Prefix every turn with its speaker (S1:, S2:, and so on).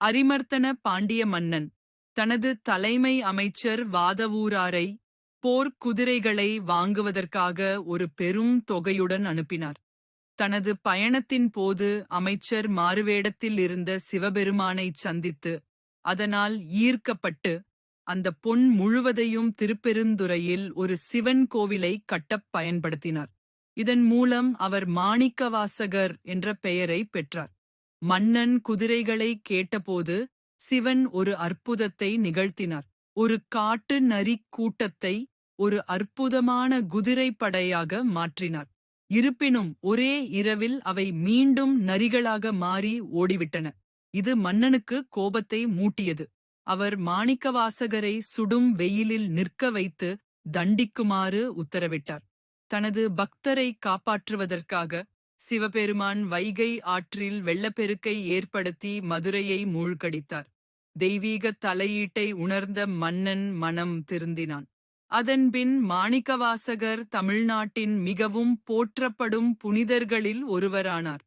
S1: அரிமர்த்தன பாண்டிய மன்னன் தனது தலைமை அமைச்சர் வாதவூராரை போர்க்குதிரைகளை வாங்குவதற்காக ஒரு பெரும் தொகையுடன் அனுப்பினார். தனது பயணத்தின் போது அமைச்சர் மாறுவேடத்தில் இருந்த சிவபெருமானைச் சந்தித்து அதனால் ஈர்க்கப்பட்டு அந்த பொன் முழுவதையும் திருப்பெருந்துறையில் ஒரு சிவன் கோவிலை கட்டப் பயன்படுத்தினார். இதன் மூலம் அவர் மாணிக்கவாசகர் என்ற பெயரை பெற்றார். மன்னன் குதிரைகளை கேட்டபோது சிவன் ஒரு அற்புதத்தை நிகழ்த்தினார். ஒரு காட்டு நரி கூட்டத்தை ஒரு அற்புதமான குதிரைப்படையாக மாற்றினார். இருப்பினும் ஒரே இரவில் அவை மீண்டும் நரிகளாக மாறி ஓடிவிட்டன. இது மன்னனுக்கு கோபத்தை மூட்டியது. அவர் மாணிக்கவாசகரை சுடும் வெயிலில் நிற்க வைத்து தண்டிக்குமாறு உத்தரவிட்டார். தனது பக்தரை காப்பாற்றுவதற்காக சிவபெருமான் வைகை ஆற்றில் வெள்ளப்பெருக்கை ஏற்படுத்தி மதுரையை மூழ்கடித்தார். தெய்வீக தலையீட்டை உணர்ந்த மன்னன் மனம் திருந்தினான். அதன்பின் மாணிக்கவாசகர் தமிழ்நாட்டின் மிகவும் போற்றப்படும் புனிதர்களில் ஒருவரானார்.